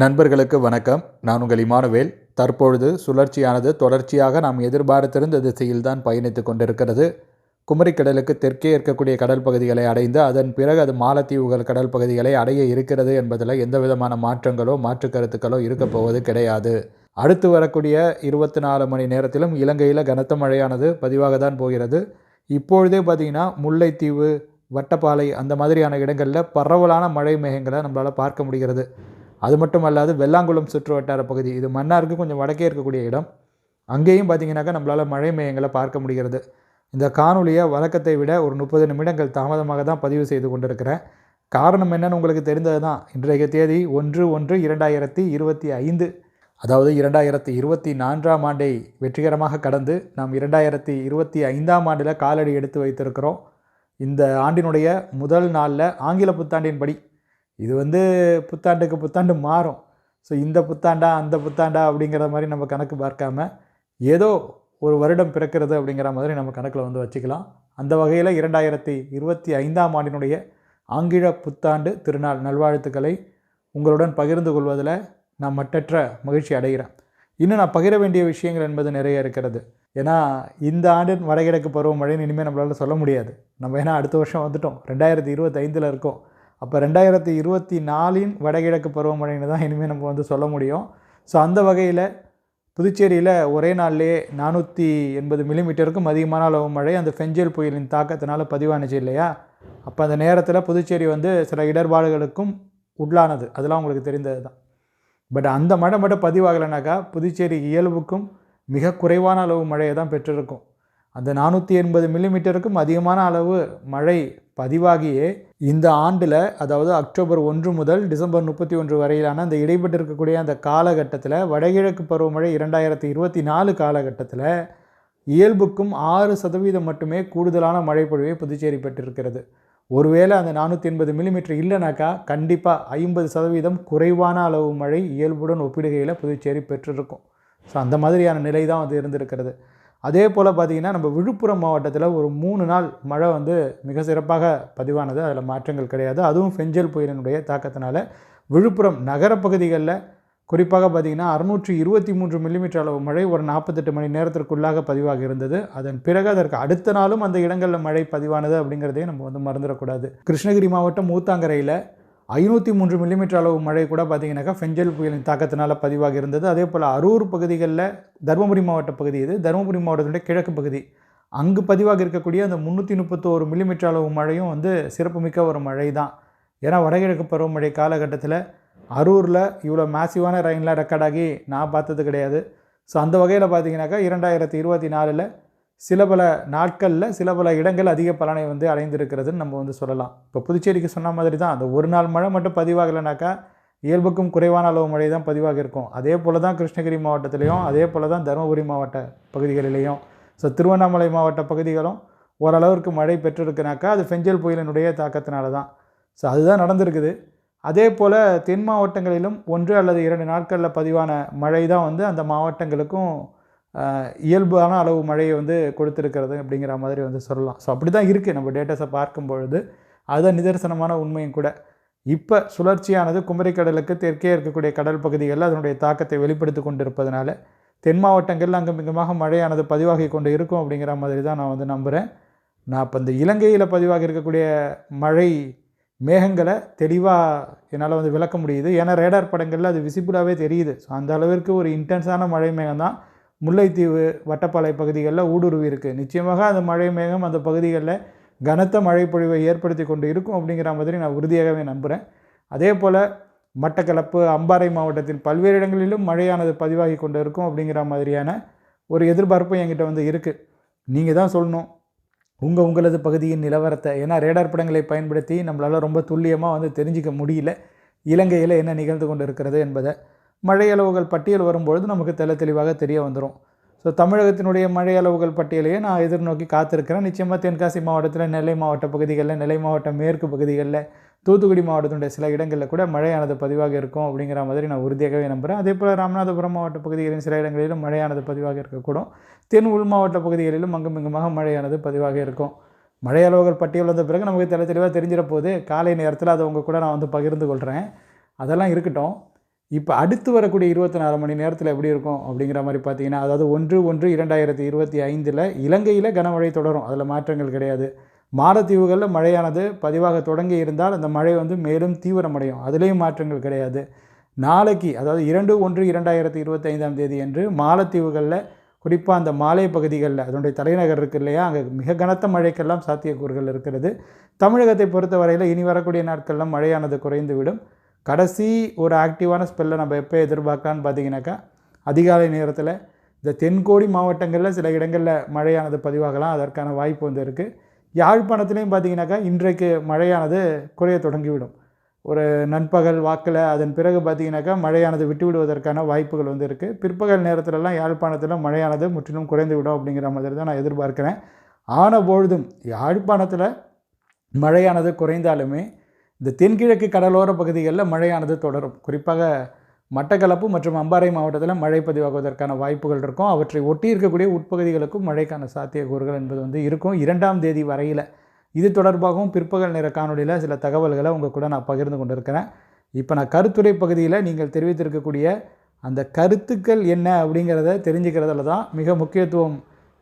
நண்பர்களுக்கு வணக்கம். நான் உங்கள் இமானுவேல். தற்பொழுது சுழற்சியானது தொடர்ச்சியாக நாம் எதிர்பார்த்திருந்த திசையில்தான் பயணித்து கொண்டிருக்கிறது. குமரிக்கடலுக்கு தெற்கே இருக்கக்கூடிய கடல் பகுதிகளை அடைந்து அதன் பிறகு அது மாலத்தீவுகள் கடல் பகுதிகளை அடைய இருக்கிறது என்பதில் எந்த விதமான மாற்றங்களோ மாற்று கருத்துக்களோ இருக்கப்போவது கிடையாது. அடுத்து வரக்கூடிய இருபத்தி நாலு மணி நேரத்திலும் இலங்கையில் கனத்த மழையானது பதிவாக தான் போகிறது. இப்பொழுதே பார்த்திங்கன்னா முல்லைத்தீவு வட்டப்பாலை அந்த மாதிரியான இடங்களில் பரவலான மழை மேகங்களை நம்மளால் பார்க்க முடிகிறது. அது மட்டும் அல்லாது வெள்ளாங்குளம் சுற்று வட்டார பகுதி இது மன்னாருக்கு கொஞ்சம் வடக்கே இருக்கக்கூடிய இடம். அங்கேயும் பார்த்தீங்கன்னாக்கா நம்மளால் மழை மேகங்களை பார்க்க முடிகிறது. இந்த காணொலியை வழக்கத்தை விட ஒரு முப்பது நிமிடங்கள் தாமதமாக தான் பதிவு செய்து கொண்டிருக்கிறேன். காரணம் என்னன்னு உங்களுக்கு தெரிந்தது தான் இன்றைய தேதி ஒன்று ஒன்று இரண்டாயிரத்தி இருபத்தி ஐந்து அதாவது இரண்டாயிரத்தி இருபத்தி நான்காம் ஆண்டை வெற்றிகரமாக கடந்து நாம் இரண்டாயிரத்தி இருபத்தி ஐந்தாம் ஆண்டில் காலடி எடுத்து வைத்திருக்கிறோம். இந்த ஆண்டினுடைய முதல் நாளில் ஆங்கில புத்தாண்டின்படி இது வந்து புத்தாண்டுக்கு புத்தாண்டு மாறும். ஸோ இந்த புத்தாண்டா அந்த புத்தாண்டா அப்படிங்கிற மாதிரி நம்ம கணக்கு பார்க்காம ஏதோ ஒரு வருடம் பிறக்கிறது அப்படிங்கிற மாதிரி நம்ம கணக்கில் வந்து வச்சுக்கலாம். அந்த வகையில் இரண்டாயிரத்தி இருபத்தி ஐந்தாம் ஆண்டினுடைய ஆங்கில புத்தாண்டு திருநாள் நல்வாழ்த்துக்களை உங்களுடன் பகிர்ந்து கொள்வதில் நான் மட்டற்ற மகிழ்ச்சி அடைகிறேன். இன்னும் நான் பகிர வேண்டிய விஷயங்கள் என்பது நிறைய இருக்கிறது. ஏன்னா இந்த ஆண்டின் வடகிழக்கு பருவமழைன்னு இனிமேல் நம்மளால் சொல்ல முடியாது. நம்ம ஏன்னா அடுத்த வருஷம் வந்துட்டோம். ரெண்டாயிரத்தி இருபத்தைந்தில் இருக்கோம். அப்போ ரெண்டாயிரத்தி இருபத்தி நாலின் வடகிழக்கு பருவமழைன்னு தான் இனிமேல் நம்ம வந்து சொல்ல முடியும். ஸோ அந்த வகையில் புதுச்சேரியில் ஒரே நாள்லேயே நானூற்றி எண்பது மில்லிமீட்டருக்கும் அதிகமான அளவு மழை அந்த ஃபெஞ்சல் புயலின் தாக்கத்தினால பதிவானுச்சு இல்லையா? அப்போ அந்த நேரத்தில் புதுச்சேரி வந்து சில இடர்பாடுகளுக்கும் உள்ளானது. அதெல்லாம் உங்களுக்கு தெரிந்தது தான். பட் அந்த மழை மட்டும் பதிவாகலைனாக்கா புதுச்சேரி இயல்புக்கும் மிக குறைவான அளவு மழையை தான் பெற்றிருக்கும். அந்த நானூற்றி எண்பது மில்லிமீட்டருக்கும் அதிகமான அளவு மழை பதிவாகியே இந்த ஆண்டில் அதாவது அக்டோபர் ஒன்று முதல் டிசம்பர் முப்பத்தி ஒன்று வரையிலான அந்த இடைப்பட்டிருக்கக்கூடிய அந்த காலகட்டத்தில் வடகிழக்கு பருவமழை இரண்டாயிரத்தி இருபத்தி நாலு காலகட்டத்தில் இயல்புக்கும் ஆறு சதவீதம் மட்டுமே கூடுதலான மழைப்பொழிவை புதுச்சேரி பெற்றிருக்கிறது. ஒருவேளை அந்த நானூற்றி எண்பது மில்லிமீட்டர் இல்லைனாக்கா கண்டிப்பாக ஐம்பது சதவீதம் குறைவான அளவு மழை இயல்புடன் ஒப்பிடுகையில் புதுச்சேரி பெற்றிருக்கும். ஸோ அந்த மாதிரியான நிலை தான் வந்து இருந்திருக்கிறது. அதே போல் பார்த்திங்கன்னா நம்ம விழுப்புரம் மாவட்டத்தில் ஒரு மூணு நாள் மழை வந்து மிக சிறப்பாக பதிவானது. அதில் மாற்றங்கள் கிடையாது. அதுவும் ஃபெஞ்சல் புயலினுடைய தாக்கத்தினால. விழுப்புரம் நகரப்பகுதிகளில் குறிப்பாக பார்த்திங்கன்னா அறுநூற்றி இருபத்தி மூன்று மில்லிமீட்டர் அளவு மழை ஒரு நாற்பத்தெட்டு மணி நேரத்திற்குள்ளாக பதிவாக இருந்தது. அதன் பிறகு அதற்கு அடுத்த நாளும் அந்த இடங்களில் மழை பதிவானது அப்படிங்கிறதையும் நம்ம வந்து மறந்துடக்கூடாது. கிருஷ்ணகிரி மாவட்டம் ஊத்தாங்கரையில் ஐநூற்றி மூன்று மில்லிமீட்டர் அளவு மழை கூட பார்த்திங்கனாக்கா ஃபெஞ்சல் புயலின் தாக்கத்தினால் பதிவாக இருந்தது. அதே போல் அரூர் பகுதிகளில் தருமபுரி மாவட்ட பகுதி இது. தருமபுரி மாவட்டத்தினுடைய கிழக்கு பகுதி. அங்கு பதிவாக இருக்கக்கூடிய அந்த முந்நூற்றி முப்பத்தோரு மில்லிமீட்டர் அளவு மழையும் வந்து சிறப்புமிக்க ஒரு மழை தான் ஏன்னா வடகிழக்கு பருவமழை காலகட்டத்தில் அரூரில் இவ்வளோ மேசிவான ரெயின்லாம் ரெக்கார்ட் ஆகி நான் பார்த்தது கிடையாது. ஸோ அந்த வகையில் பார்த்தீங்கன்னாக்கா இரண்டாயிரத்தி இருபத்தி நாலில் சில பல நாட்களில் சில பல இடங்கள் அதிக பலனை வந்து அடைந்திருக்கிறதுன்னு நம்ம வந்து சொல்லலாம். இப்போ புதுச்சேரிக்கு சொன்ன மாதிரி தான் அந்த ஒரு நாள் மழை மட்டும் பதிவாகலைனாக்கா இயல்புக்கும் குறைவான அளவு மழை தான் பதிவாக இருக்கும். அதே போல் தான் கிருஷ்ணகிரி மாவட்டத்திலையும் அதே போல் தான் தருமபுரி மாவட்ட பகுதிகளிலையும். ஸோ திருவண்ணாமலை மாவட்ட பகுதிகளும் ஓரளவிற்கு மழை பெற்றிருக்குனாக்கா அது ஃபெஞ்சல் புயலினுடைய தாக்கத்தினால தான். ஸோ அதுதான் நடந்திருக்குது. அதே போல் தென் மாவட்டங்களிலும் ஒன்று அல்லது இரண்டு நாட்களில் பதிவான மழை தான் வந்து அந்த மாவட்டங்களுக்கும் இயல்பான அளவு மழையை வந்து கொடுத்துருக்கிறது அப்படிங்கிற மாதிரி வந்து சொல்லலாம். ஸோ அப்படி தான் இருக்குது நம்ம டேட்டாஸை பார்க்கும் பொழுது அதுதான் நிதர்சனமான உண்மையும் கூட. இப்போ சுழற்சியானது குமரிக்கடலுக்கு தெற்கே இருக்கக்கூடிய கடல் பகுதிகளில் அதனுடைய தாக்கத்தை வெளிப்படுத்தி கொண்டிருப்பதனால தென் மாவட்டங்களில் அங்கு மிகமாக மழையானது பதிவாகி கொண்டு இருக்கும் அப்படிங்கிற மாதிரி தான் நான் வந்து நம்புகிறேன் நான் இப்போ இந்த இலங்கையில் பதிவாகி இருக்கக்கூடிய மழை மேகங்களை தெளிவாக என்னால் வந்து விளக்க முடியுது. ஏன்னா ரேடார் படங்களில் அது விசிபிளாகவே தெரியுது. ஸோ அந்த அளவிற்கு ஒரு இன்டென்ஸான மழை மேகம் தான் முல்லைத்தீவு வட்டப்பாலை பகுதிகளில் ஊடுருவி இருக்குது நிச்சயமாக அந்த மழை மேகம் அந்த பகுதிகளில் கனத்த மழை பொழிவை ஏற்படுத்தி கொண்டு இருக்கும் அப்படிங்கிற மாதிரி நான் உறுதியாகவே நம்புகிறேன் அதே போல் மட்டக்களப்பு அம்பாறை மாவட்டத்தில் பல்வேறு இடங்களிலும் மழையானது பதிவாகி கொண்டு இருக்கும் அப்படிங்கிற மாதிரியான ஒரு எதிர்பார்ப்பும் என்கிட்ட வந்து இருக்குது நீங்கள் தான் சொல்லணும். உங்கள் உங்களது பகுதியின் நிலவரத்தை ஏன்னா ரேடார் படங்களை பயன்படுத்தி நம்மளால் ரொம்ப துல்லியமாக வந்து தெரிஞ்சிக்க முடியல. இலங்கையில் என்ன நிகழ்ந்து கொண்டு இருக்கிறது என்பதை மழை அளவுகள் பட்டியல் வரும்பொழுது நமக்கு தெல தெளிவாக தெரிய வந்துடும் ஸோ தமிழகத்தினுடைய மழை அளவுகள் பட்டியலையே நான் எதிர்நோக்கி காத்திருக்கிறேன். நிச்சயமாக தென்காசி மாவட்டத்தில் நெல்லை மாவட்ட பகுதிகளில் நெல்லை மாவட்ட மேற்கு பகுதிகளில் தூத்துக்குடி மாவட்டத்தினுடைய சில இடங்களில் கூட மழையானது பதிவாக இருக்கும் அப்படிங்கிற மாதிரி நான் உறுதியாகவே நம்புகிறேன் அதே போல் ராமநாதபுரம் மாவட்ட பகுதிகளின் சில இடங்களிலும் மழையானது பதிவாக இருக்கக்கூடும். தென் உள் மாவட்ட பகுதிகளிலும் அங்கும் இங்குமாக மழையானது பதிவாக இருக்கும். மழை அளவுகள் பட்டியல் வந்த பிறகு நமக்கு தெளி தெளிவாக தெரிஞ்சிட போது காலை நேரத்தில் அதை உங்கள் கூட நான் வந்து பகிர்ந்து கொள்கிறேன் அதெல்லாம் இருக்கட்டும். இப்போ அடுத்து வரக்கூடிய இருபத்தி நாலு மணி நேரத்தில் எப்படி இருக்கும் அப்படிங்கிற மாதிரி பார்த்தீங்கன்னா அதாவது ஒன்று ஒன்று இரண்டாயிரத்தி இருபத்தி ஐந்தில் இலங்கையில் கனமழை தொடரும். அதில் மாற்றங்கள் கிடையாது. மாலத்தீவுகளில் மழையானது பதிவாக தொடங்கி இருந்தால் அந்த மழை வந்து மேலும் தீவிரமடையும். அதுலேயும் மாற்றங்கள் கிடையாது. நாளைக்கு அதாவது இரண்டு ஒன்று இரண்டாயிரத்தி இருபத்தி ஐந்தாம் தேதி என்று மாலத்தீவுகளில் குறிப்பாக அந்த மாலை பகுதிகளில் அதனுடைய தலைநகர் இருக்கு இல்லையா அங்கே மிக கனத்த மழைக்கெல்லாம் சாத்தியக்கூறுகள் இருக்கிறது. தமிழகத்தை பொறுத்தவரையில் இனி வரக்கூடிய நாட்கள்லாம் மழையானது குறைந்துவிடும். கடைசி ஒரு ஆக்டிவான ஸ்பெல்லை நம்ம எப்போ எதிர்பார்க்கலான்னு பார்த்தீங்கன்னாக்கா அதிகாலை நேரத்தில் இந்த தென்கோடி மாவட்டங்களில் சில இடங்களில் மழையானது பதிவாகலாம். அதற்கான வாய்ப்பு வந்து இருக்குது யாழ்ப்பாணத்துலேயும் பார்த்தீங்கன்னாக்கா இன்றைக்கு மழையானது குறைய தொடங்கிவிடும். ஒரு நண்பகல் வாக்கில் அதன் பிறகு பார்த்தீங்கன்னாக்கா மழையானது விட்டு விடுவதற்கான வாய்ப்புகள் வந்து இருக்குது பிற்பகல் நேரத்திலலாம் யாழ்ப்பாணத்தில் மழையானது முற்றிலும் குறைந்து விடும் அப்படிங்கிற மாதிரி தான் நான் எதிர்பார்க்குறேன். ஆன பொழுதும் யாழ்ப்பாணத்தில் மழையானது குறைந்தாலுமே இந்த தென்கிழக்கு கடலோர பகுதிகளில் மழையானது தொடரும். குறிப்பாக மட்டக்களப்பு மற்றும் அம்பாறை மாவட்டத்தில் மழை பதிவாகுவதற்கான வாய்ப்புகள் இருக்கும். அவற்றை ஒட்டி இருக்கக்கூடிய உட்பகுதிகளுக்கும் மழைக்கான சாத்தியக்கூறுகள் என்பது வந்து இருக்கும். இரண்டாம் தேதி வரையில் இது தொடர்பாகவும் பிற்பகல் நேர காணொலியில் சில தகவல்களை உங்கள் கூட நான் பகிர்ந்து கொண்டிருக்கிறேன். இப்போ நான் கருத்துரை பகுதியில் நீங்கள் தெரிவித்திருக்கக்கூடிய அந்த கருத்துக்கள் என்ன அப்படிங்கிறத தெரிஞ்சுக்கிறதுல தான் மிக முக்கியத்துவம்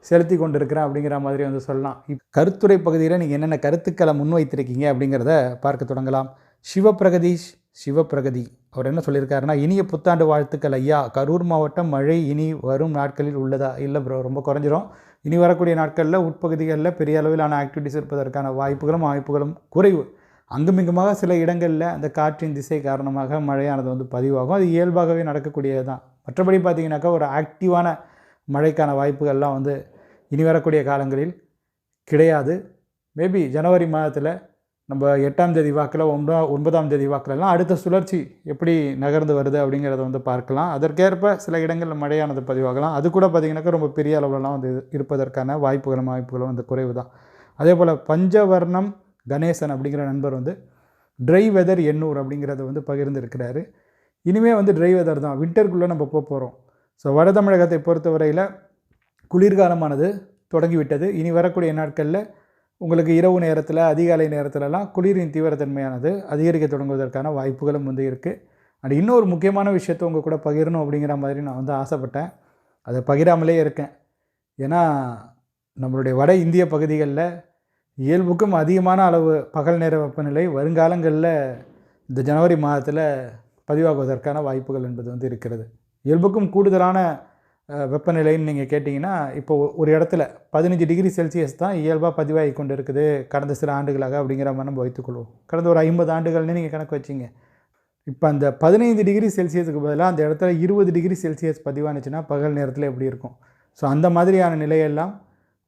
செலுத்தி கொண்டிருக்கிறேன் அப்படிங்கிற மாதிரி வந்து சொல்லலாம். இப் கருத்துரை பகுதியில் நீங்கள் என்னென்ன கருத்துக்களை முன்வைத்திருக்கீங்க அப்படிங்கிறத பார்க்க தொடங்கலாம். சிவபிரகதீஷ் சிவபிரகதி அவர் என்ன சொல்லியிருக்காருன்னா இனிய புத்தாண்டு வாழ்த்துக்கள் ஐயா. கரூர் மாவட்டம் மழை இனி வரும் நாட்களில் உள்ளதா? இல்லை ப்ரோ ரொம்ப குறைஞ்சிரும். இனி வரக்கூடிய நாட்களில் உட்பகுதிகளில் பெரிய அளவிலான ஆக்டிவிட்டிஸ் இருப்பதற்கான வாய்ப்புகளும் வாய்ப்புகளும் குறைவு. அங்குமிங்குமாக சில இடங்களில் அந்த காற்றின் திசை காரணமாக மழையானது வந்து பதிவாகும். அது இயல்பாகவே நடக்கக்கூடியது தான் மற்றபடி பார்த்திங்கனாக்கா ஒரு ஆக்டிவான மழைக்கான வாய்ப்புகள்லாம் வந்து இனி வரக்கூடிய காலங்களில் கிடையாது. மேபி ஜனவரி மாதத்தில் நம்ம எட்டாம் தேதி வாக்கில் ஒன்பதா ஒன்பதாம் தேதி வாக்கிலலாம் அடுத்த சுழற்சி எப்படி நகர்ந்து வருது அப்படிங்கிறத வந்து பார்க்கலாம். அதற்கேற்ப சில இடங்களில் மழையானது பதிவாகலாம். அது கூட பார்த்திங்கனாக்கா ரொம்ப பெரிய அளவுலலாம் வந்து இருப்பதற்கான வாய்ப்புகளும் வாய்ப்புகளும் வந்து குறைவு தான் அதே போல் பஞ்சவர்ணம் கணேசன் அப்படிங்கிற நண்பர் வந்து ட்ரை வெதர் எண்ணூர் அப்படிங்கிறத வந்து பகிர்ந்துருக்கிறாரு. இனிமேல் வந்து ட்ரை வெதர் தான். வின்டருக்குள்ளே நம்ம போக போகிறோம் ஸோ வட தமிழகத்தை பொறுத்தவரையில் குளிர்காலமானது தொடங்கிவிட்டது. இனி வரக்கூடிய நாட்களில் உங்களுக்கு இரவு நேரத்தில் அதிகாலை நேரத்திலலாம் குளிரின் தீவிரத்தன்மையானது அதிகரிக்க தொடங்குவதற்கான வாய்ப்புகளும் வந்து இருக்குது அண்ட் இன்னொரு முக்கியமான விஷயத்தை உங்கள் கூட பகிரணும் அப்படிங்கிற மாதிரி நான் வந்து ஆசைப்பட்டேன். அதை பகிராமலே இருக்கேன். ஏன்னா நம்மளுடைய வட இந்திய பகுதிகளில் இயல்புக்கும் அதிகமான அளவு பகல் நேர வெப்பநிலை வருங்காலங்களில் இந்த ஜனவரி மாதத்தில் பதிவாகுவதற்கான வாய்ப்புகள் என்பது வந்து இருக்கிறது. இயல்புக்கும் கூடுதலான வெப்பநிலைன்னு நீங்கள் கேட்டிங்கன்னா இப்போ ஒரு இடத்துல பதினஞ்சு டிகிரி செல்சியஸ் தான் இயல்பாக பதிவாகி கொண்டு இருக்குது கடந்த சில ஆண்டுகளாக அப்படிங்கிற மாதிரி நம்ம வைத்துக்கொள்வோம் கடந்த ஒரு ஐம்பது ஆண்டுகள்னு நீங்கள் கணக்கு வச்சிங்க. இப்போ அந்த பதினைந்து டிகிரி செல்சியஸுக்கு பதிலாக அந்த இடத்துல இருபது டிகிரி செல்சியஸ் பதிவானுச்சுன்னா பகல் நேரத்தில் எப்படி இருக்கும்? ஸோ அந்த மாதிரியான நிலையெல்லாம்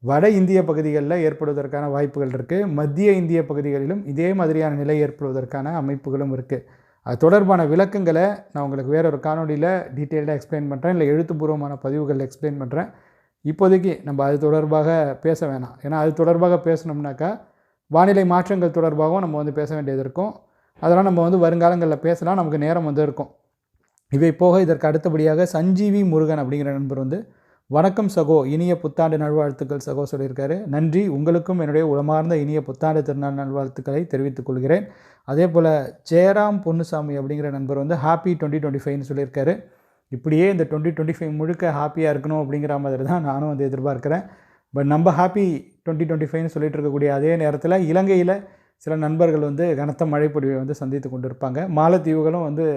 வட இந்திய பகுதிகளில் ஏற்படுவதற்கான வாய்ப்புகள் இருக்குது மத்திய இந்திய பகுதிகளிலும் இதே மாதிரியான நிலை ஏற்படுவதற்கான அமைப்புகளும் இருக்குது அது தொடர்பான விளக்கங்களை நான் உங்களுக்கு வேற ஒரு காணொலியில் டீட்டெயில்டாக எக்ஸ்பிளைன் பண்ணுறேன் இல்லை எழுத்துப்பூர்வமான பதிவுகளில் எக்ஸ்பிளைன் பண்ணுறேன் இப்போதைக்கு நம்ம அது தொடர்பாக பேச வேணாம். ஏன்னா அது தொடர்பாக பேசணும்னாக்கா வானிலை மாற்றங்கள் தொடர்பாகவும் நம்ம வந்து பேச வேண்டியது இருக்கும். அதெல்லாம் நம்ம வந்து வருங்காலங்களில் பேசலாம். நமக்கு நேரம் வந்து இருக்கும். இவை போக இதற்கு அடுத்தபடியாக சஞ்சீவி முருகன் அப்படிங்கிற நண்பர் வந்து வணக்கம் சகோ இனிய புத்தாண்டு நல்வாழ்த்துக்கள் சகோ சொல்லியிருக்காரு. நன்றி உங்களுக்கும் என்னுடைய உளமார்ந்த இனிய புத்தாண்டு திருநாள் நல்வாழ்த்துக்களை தெரிவித்துக் கொள்கிறேன். அதே போல் ஜெயராம் பொன்னுசாமி அப்படிங்கிற நண்பர் வந்து ஹாப்பி டுவெண்ட்டி டுவெண்ட்டி ஃபைவ்னு சொல்லியிருக்காரு. இப்படியே இந்த டுவெண்ட்டி டுவெண்ட்டி ஃபைவ் முழுக்க ஹாப்பியாக இருக்கணும் அப்படிங்கிற மாதிரி தான் நானும் வந்து எதிர்பார்க்குறேன். பட் நம்ம ஹாப்பி டுவெண்ட்டி டுவெண்ட்டி ஃபைவ்னு சொல்லிட்டு இருக்கக்கூடிய அதே நேரத்தில் இலங்கையில் சில நண்பர்கள் வந்து கனத்த மழைப்பொழிவை வந்து சந்தித்து கொண்டு இருப்பாங்க மாலத்தீவுகளும் வந்து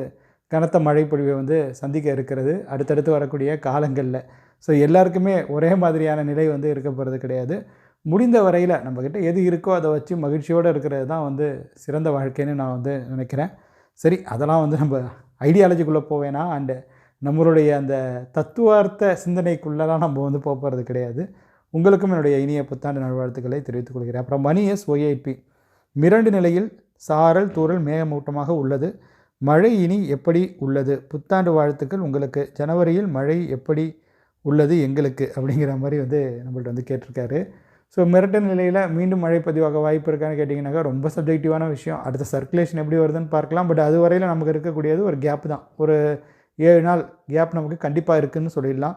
கனத்த மழைப்பொழிவை வந்து சந்திக்க இருக்கிறது. அடுத்தடுத்து வரக்கூடிய காலங்களில். ஸோ எல்லாருக்குமே ஒரே மாதிரியான நிலை வந்து இருக்க போகிறது கிடையாது. முடிந்த வரையில் நம்மக்கிட்ட எது இருக்கோ அதை வச்சு மகிழ்ச்சியோடு இருக்கிறது தான் வந்து சிறந்த வாழ்க்கைன்னு நான் வந்து நினைக்கிறேன். சரி அதெல்லாம் வந்து நம்ம ஐடியாலஜிக்குள்ளே போவேனா அண்டு நம்மளுடைய அந்த தத்துவார்த்த சிந்தனைக்குள்ளெல்லாம் நம்ம வந்து போக போகிறது கிடையாது. உங்களுக்கும் என்னுடைய இனிய புத்தாண்டு நல்வாழ்த்துக்களை தெரிவித்துக் கொள்கிறேன். அப்புறம் மணி எஸ் ஒய்ஐபி மிரண்டு நிலையில் சாரல் தூறல் மேகமூட்டமாக உள்ளது. மழை இனி எப்படி உள்ளது? புத்தாண்டு வாழ்த்துக்கள். உங்களுக்கு ஜனவரியில் மழை எப்படி உள்ளது எங்களுக்கு அப்படிங்கிற மாதிரி வந்து நம்மள்ட்ட வந்து கேட்டிருக்காரு. ஸோ மிரட்டல் நிலையில் மீண்டும் மழை பதிவாக வாய்ப்பு இருக்கான்னு கேட்டிங்கனாக்கா ரொம்ப சப்ஜெக்டிவான விஷயம். அடுத்த சர்க்குலேஷன் எப்படி வருதுன்னு பார்க்கலாம். பட் அது வரையில் நமக்கு இருக்கக்கூடியது ஒரு கேப் தான். ஒரு ஏழு நாள் கேப் நமக்கு கண்டிப்பாக இருக்குதுன்னு சொல்லிடலாம்.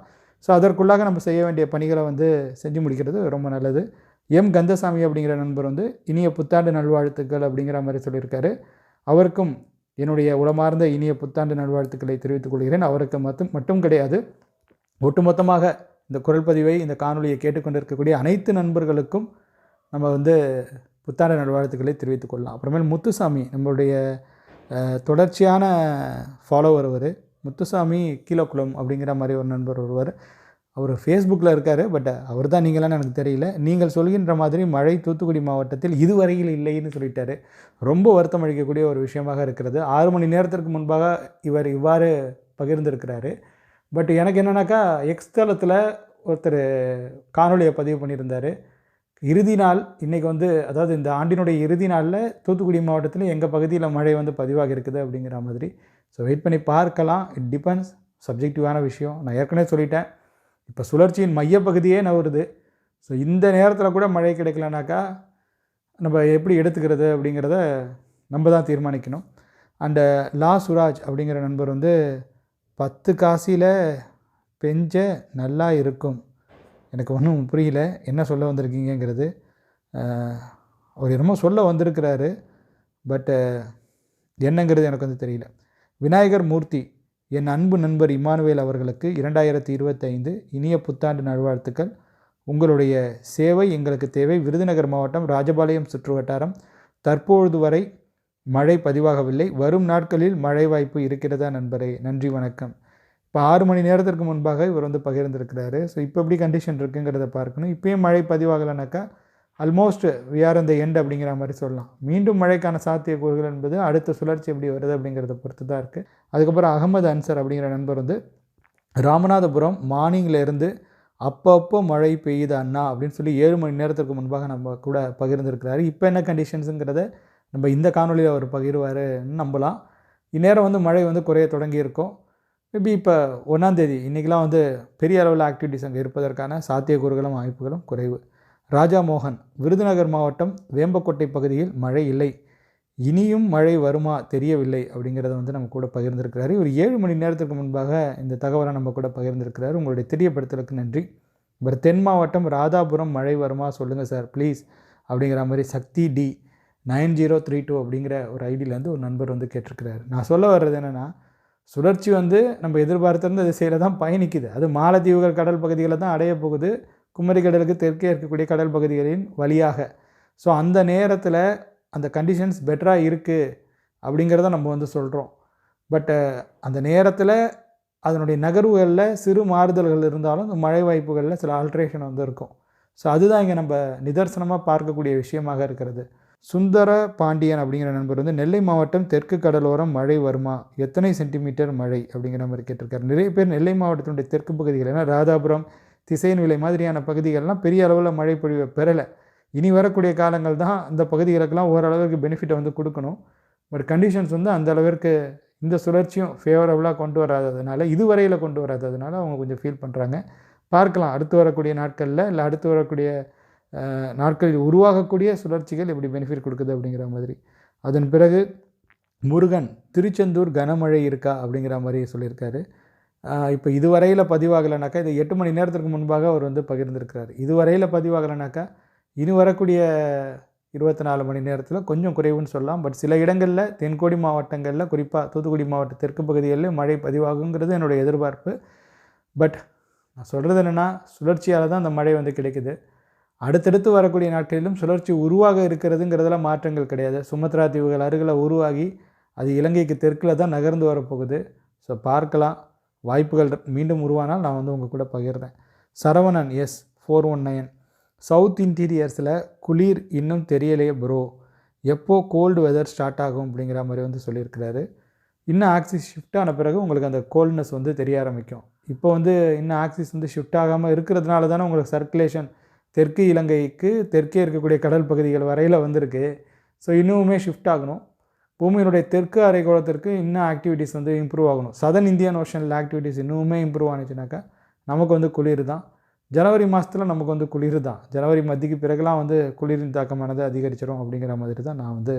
ஸோ அதற்குள்ளாக நம்ம செய்ய வேண்டிய பணிகளை வந்து செஞ்சு முடிக்கிறது ரொம்ப நல்லது. எம். கந்தசாமி அப்படிங்கிற நண்பர் வந்து இனிய புத்தாண்டு நல்வாழ்த்துக்கள் அப்படிங்கிற மாதிரி சொல்லியிருக்காரு. அவருக்கும் என்னுடைய உளமார்ந்த இனிய புத்தாண்டு நல்வாழ்த்துக்களை தெரிவித்துக் கொள்கிறேன். அவருக்கு மட்டும் மட்டும் கிடையாது. ஒட்டுமொத்தமாக இந்த குரல் பதிவை இந்த காணொலியை கேட்டுக்கொண்டிருக்கக்கூடிய அனைத்து நண்பர்களுக்கும் நம்ம வந்து புத்தாண்டு நல்வாழ்த்துக்களை தெரிவித்துக் கொள்ளலாம். அப்புறமேல் முத்துசாமி நம்மளுடைய தொடர்ச்சியான ஃபாலோவர் அவர். முத்துசாமி கீழக்குளம் அப்படிங்கிற மாதிரி ஒரு நண்பர் ஒருவர். அவர் ஃபேஸ்புக்கில் இருக்கார் பட் அவர் தான் நீங்களான்னு எனக்கு தெரியல. நீங்கள் சொல்கின்ற மாதிரி மழை தூத்துக்குடி மாவட்டத்தில் இதுவரையில் இல்லைன்னு சொல்லிட்டாரு. ரொம்ப வருத்தம் அளிக்கக்கூடிய ஒரு விஷயமாக இருக்கிறது. ஆறு மணி நேரத்திற்கு முன்பாக இவர் இவ்வாறு பகிர்ந்திருக்கிறாரு. பட் எனக்கு என்னென்னாக்கா எக்ஸ்தலத்தில் ஒருத்தர் காணொலியை பதிவு பண்ணியிருந்தார். இறுதி நாள் இன்றைக்கி வந்து அதாவது இந்த ஆண்டினுடைய இறுதி நாளில் தூத்துக்குடி மாவட்டத்தில் எங்கள் பகுதியில் மழை வந்து பதிவாக இருக்குது அப்படிங்கிற மாதிரி. ஸோ வெயிட் பண்ணி பார்க்கலாம். இட் டிபெண்ட்ஸ் சப்ஜெக்டிவான விஷயம். நான் ஏற்கனவே சொல்லிட்டேன். இப்போ சுழற்சியின் மையப்பகுதியே நவருது ஸோ இந்த நேரத்தில் கூட மழை கிடைக்கலனாக்கா நம்ம எப்படி எடுத்துக்கிறது அப்படிங்கிறத நம்ம தான் தீர்மானிக்கணும். அண்டு லா சுராஜ் அப்படிங்கிற நண்பர் வந்து பத்து காசியில் பெஞ்ச நல்லா இருக்கும். எனக்கு ஒன்றும் புரியல. என்ன சொல்ல வந்திருக்கீங்கங்கிறது. அவர் என்னமோ சொல்ல வந்திருக்கிறாரு. பட்டு என்னங்கிறது எனக்கு வந்து தெரியல. விநாயகர் மூர்த்தி என் அன்பு நண்பர் இமானுவேல் அவர்களுக்கு இரண்டாயிரத்தி இருபத்தைந்து இனிய புத்தாண்டு நல்வாழ்த்துக்கள். உங்களுடைய சேவை எங்களுக்கு தேவை. விருதுநகர் மாவட்டம் ராஜபாளையம் சுற்றுவட்டாரம். தற்பொழுது வரை மழை பதிவாகவில்லை. வரும் நாட்களில் மழை வாய்ப்பு இருக்கிறதா நண்பரே? நன்றி வணக்கம். இப்போ ஆறு மணி நேரத்திற்கு முன்பாக இவர் வந்து பகிர்ந்திருக்கிறாரு. ஸோ இப்போ எப்படி கண்டிஷன் இருக்குங்கிறத பார்க்கணும். இப்போயும் மழை பதிவாகலைனாக்கா ஆல்மோஸ்ட் we இந்த எண்ட் அப்படிங்கிற மாதிரி சொல்லலாம். மீண்டும் மழைக்கான சாத்தியக்கூறுகள் என்பது அடுத்த சுழற்சி எப்படி வருது அப்படிங்கிறத பொறுத்து தான் இருக்குது அதுக்கப்புறம் அகமது அன்சர் அப்படிங்கிற நண்பர் வந்து ராமநாதபுரம் மார்னிங்கில் இருந்து அப்பப்போ மழை பெய்யுது அண்ணா அப்படின்னு சொல்லி ஏழு மணி நேரத்துக்கு முன்பாக நம்ம கூட பகிர்ந்திருக்கிறாரு. இப்போ என்ன கண்டிஷன்ஸுங்கிறத நம்ம இந்த காணொலியில் அவர் பகிர்வாருன்னு நம்பலாம். இந்நேரம் வந்து மழை வந்து குறைய தொடங்கியிருக்கும். மேபி இப்போ ஒன்றாந்தேதி இன்றைக்கெலாம் வந்து பெரிய அளவில் ஆக்டிவிட்டிஸ் அங்கே இருப்பதற்கான சாத்தியக்கூறுகளும் வாய்ப்புகளும் குறைவு. ராஜா மோகன் விருதுநகர் மாவட்டம் வேம்பக்கோட்டை பகுதியில் மழை இல்லை. இனியும் மழை வருமா தெரியவில்லை அப்படிங்கிறத வந்து நம்ம கூட பகிர்ந்திருக்கிறாரு. ஒரு ஏழு மணி நேரத்துக்கு முன்பாக இந்த தகவலை நம்ம கூட பகிர்ந்திருக்கிறாரு. உங்களுடைய தெரியப்படுத்தலுக்கு நன்றி. அப்புறம் தென் மாவட்டம் ராதாபுரம் மழை வருமா சொல்லுங்கள் சார் ப்ளீஸ் அப்படிங்கிற மாதிரி Shakthi D. Nine zero three two அப்படிங்கிற ஒரு ஐடியிலேருந்து ஒரு நண்பர் வந்து கேட்டிருக்கிறாரு. நான் சொல்ல வர்றது என்னென்னா சுழற்சி வந்து நம்ம எதிர்பார்த்திருந்த திசையில் தான் பயணிக்குது. அது மாலத்தீவுகள் கடல் பகுதிகளை தான் அடைய போகுது. குமரி கடலுக்கு தெற்கே இருக்கக்கூடிய கடல் பகுதிகளின் வழியாக. ஸோ அந்த நேரத்தில் அந்த கண்டிஷன்ஸ் பெட்டராக இருக்குது அப்படிங்கிறத நம்ம வந்து சொல்கிறோம் பட்டு அந்த நேரத்தில் அதனுடைய நகர்வுகளில் சிறு மாறுதல்கள் இருந்தாலும் இந்த மழை வாய்ப்புகளில் சில ஆல்ட்ரேஷன் வந்து இருக்கும். ஸோ அதுதான் இங்கே நம்ம நிதர்சனமாக பார்க்கக்கூடிய விஷயமாக இருக்கிறது. சுந்தர பாண்டியன் அப்படிங்கிற நண்பர் வந்து நெல்லை மாவட்டம் தெற்கு கடலோரம் மழை வருமா. எத்தனை சென்டிமீட்டர் மழை அப்படிங்கிற மாதிரி கேட்டிருக்காரு. நிறைய பேர் நெல்லை மாவட்டத்தினுடைய தெற்கு பகுதிகள் ஏன்னா ராதாபுரம் திசையன்விலை மாதிரியான பகுதிகள்லாம் பெரிய அளவில் மழை பொழிவை பெறலை. இனி வரக்கூடிய காலங்கள் தான் அந்த பகுதிகளுக்கெல்லாம் ஓரளவுக்கு பெனிஃபிட்டை வந்து கொடுக்கணும். பட் கண்டிஷன்ஸ் வந்து அந்த அளவிற்கு இந்த சுழற்சியும் ஃபேவரபுளாக கொண்டு வராததுனால இதுவரையில் கொண்டு வராததுனால அவங்க கொஞ்சம் ஃபீல் பண்ணுறாங்க பார்க்கலாம். அடுத்து வரக்கூடிய நாட்களில் இல்லை அடுத்து வரக்கூடிய நாட்களில் உருவாகக்கூடிய சுழற்சிகள் எப்படி பெனிஃபிட் கொடுக்குது அப்படிங்கிற மாதிரி. அதன் பிறகு முருகன் திருச்செந்தூர் கனமழை இருக்கா அப்படிங்கிற மாதிரி சொல்லியிருக்காரு. இப்போ இதுவரையில் பதிவாகலைனாக்கா இது எட்டு மணி நேரத்திற்கு முன்பாக அவர் வந்து பகிர்ந்திருக்கிறார். இதுவரையில் பதிவாகலைனாக்கா இனி வரக்கூடிய இருபத்தி நாலு மணி நேரத்தில் கொஞ்சம் குறைவுன்னு சொல்லலாம். பட் சில இடங்களில் தென்கோடி மாவட்டங்களில் குறிப்பாக தூத்துக்குடி மாவட்ட தெற்கு பகுதிகளில் மழை பதிவாகுங்கிறது என்னுடைய எதிர்பார்ப்பு. பட் நான் சொல்கிறது என்னென்னா சுழற்சியால் தான் அந்த மழை வந்து கிடைக்குது. அடுத்தடுத்து வரக்கூடிய நாட்களிலும் சுழற்சி உருவாக இருக்கிறதுங்கிறதுல மாற்றங்கள் கிடையாது. சுமத்ரா தீவுகள் அருகில் உருவாகி அது இலங்கைக்கு தெற்கில் தான் நகர்ந்து வரப்போகுது. ஸோ பார்க்கலாம். வாய்ப்புகள் மீண்டும் உருவானால் நான் வந்து உங்கள் கூட பகிர்றேன். Saravanan S four one nine south இன்டீரியர்ஸில் குளிர் இன்னும் தெரியலையே ப்ரோ எப்போ கோல்டு வெதர் ஸ்டார்ட் ஆகும் அப்படிங்கிற மாதிரி வந்து சொல்லியிருக்கிறாரு. இன்னும் ஆக்சிஸ் ஷிஃப்ட் ஆன பிறகு உங்களுக்கு அந்த கோல்ட்னஸ் வந்து தெரிய ஆரம்பிக்கும். இப்போ வந்து இன்னும் ஆக்சிஸ் வந்து ஷிஃப்ட் ஆகாமல் இருக்கிறதுனால தானே உங்களுக்கு சர்க்குலேஷன் தெற்கு இலங்கைக்கு தெற்கே இருக்கக்கூடிய கடல் பகுதிகள் வரையில் வந்திருக்கு. ஸோ இன்னுமே ஷிஃப்ட் ஆகணும். பூமியினுடைய தெற்கு அரைக்கோளத்திற்கு இன்னும் ஆக்டிவிட்டீஸ் வந்து இம்ப்ரூவ் ஆகணும். சதன் இந்தியன் ஓஷனில் ஆக்டிவிட்டீஸ் இன்னுமே இம்ப்ரூவ் ஆனிச்சுனாக்கா நமக்கு வந்து குளிர் தான். ஜனவரி மாதத்தில் நமக்கு வந்து குளிர் தான். ஜனவரி மத்திக்கு பிறகுலாம் வந்து குளிரின் தாக்கமானது அதிகரிச்சிடும் அப்படிங்கிற மாதிரி தான் நான் வந்து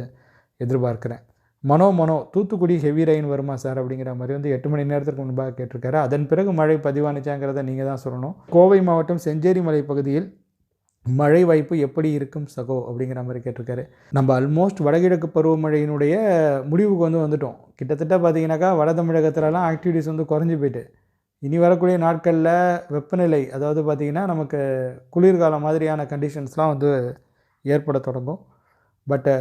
எதிர்பார்க்குறேன். மனோ மனோ தூத்துக்குடி ஹெவி ரெயின் வருமா சார் அப்படிங்கிற மாதிரி வந்து எட்டு மணி நேரத்துக்கு முன்பாக கேட்டிருக்காரு. அதன் பிறகு மழை பதிவானுச்சாங்கிறத நீங்கள் தான் சொல்லணும். கோவை மாவட்டம் செஞ்சேரி மலை பகுதியில் மழை வாய்ப்பு எப்படி இருக்கும் சகோ அப்படிங்கிற மாதிரி கேட்டிருக்காரு. நம்ம ஆல்மோஸ்ட் வடகிழக்கு பருவமழையினுடைய முடிவுக்கு வந்து வந்துட்டோம். கிட்டத்தட்ட பார்த்தீங்கன்னாக்கா வட தமிழகத்துலலாம் ஆக்டிவிட்டிஸ் வந்து குறைஞ்சி போயிட்டு. இனி வரக்கூடிய நாட்களில் வெப்பநிலை அதாவது பார்த்திங்கன்னா நமக்கு குளிர்காலம் மாதிரியான கண்டிஷன்ஸ்லாம் வந்து ஏற்பட தொடங்கும். பட்டு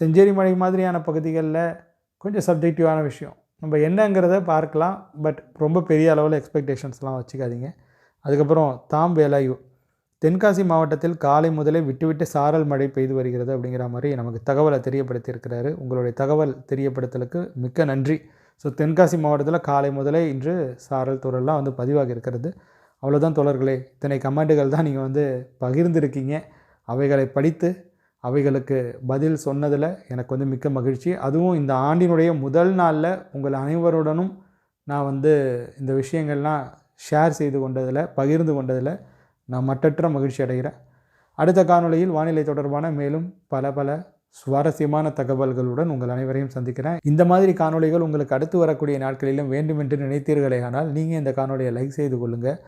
செஞ்சேரி மழை மாதிரியான பகுதிகளில் கொஞ்சம் சப்ஜெக்டிவான விஷயம். நம்ம என்னங்கிறத பார்க்கலாம். பட் ரொம்ப பெரிய அளவில் எக்ஸ்பெக்டேஷன்ஸ்லாம் வச்சுக்காதீங்க. அதுக்கப்புறம் தாம்பேலாயு தென்காசி மாவட்டத்தில் காலை முதலே விட்டுவிட்டு சாரல் மழை பெய்து வருகிறது அப்படிங்கிற மாதிரி நமக்கு தகவலை தெரியப்படுத்தியிருக்கிறாரு. உங்களுடைய தகவல் தெரியப்படுத்தலுக்கு மிக்க நன்றி. ஸோ தென்காசி மாவட்டத்தில் காலை முதலே இன்று சாரல் துறல்லாம் வந்து பதிவாகி இருக்கிறது. அவ்வளோதான் தோழர்களே. இத்தனை கமெண்ட்டுகள் தான் நீங்கள் வந்து பகிர்ந்திருக்கீங்க. அவைகளை படித்து அவைகளுக்கு பதில் சொன்னதில் எனக்கு வந்து மிக்க மகிழ்ச்சி. அதுவும் இந்த ஆண்டினுடைய முதல் நாளில் உங்கள் அனைவருடனும் நான் வந்து இந்த விஷயங்கள்லாம் ஷேர் செய்து கொண்டதில் பகிர்ந்து கொண்டதில் நான் மட்டற்ற மகிழ்ச்சி அடைகிறேன். அடுத்த காணொளியில் வானிலை தொடர்பான மேலும் பல பல சுவாரஸ்யமான தகவல்களுடன் உங்கள் அனைவரையும் சந்திக்கிறேன். இந்த மாதிரி காணொளிகள் உங்களுக்கு அடுத்து வரக்கூடிய நாட்களிலும் வேண்டுமென்று நினைத்தீர்களே ஆனால் நீங்கள் இந்த காணொலியை லைக் செய்து கொள்ளுங்கள்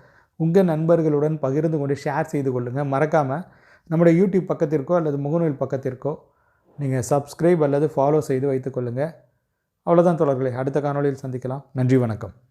உங்கள் நண்பர்களுடன் பகிர்ந்து கொண்டு ஷேர் செய்து கொள்ளுங்கள் மறக்காமல் நம்முடைய யூடியூப் பக்கத்திற்கோ அல்லது முகநூல் பக்கத்திற்கோ நீங்கள் சப்ஸ்கிரைப் அல்லது ஃபாலோ செய்து வைத்துக்கொள்ளுங்கள் அவ்வளோதான் தொடர்களே அடுத்த காணொளியில் சந்திக்கலாம். நன்றி வணக்கம்.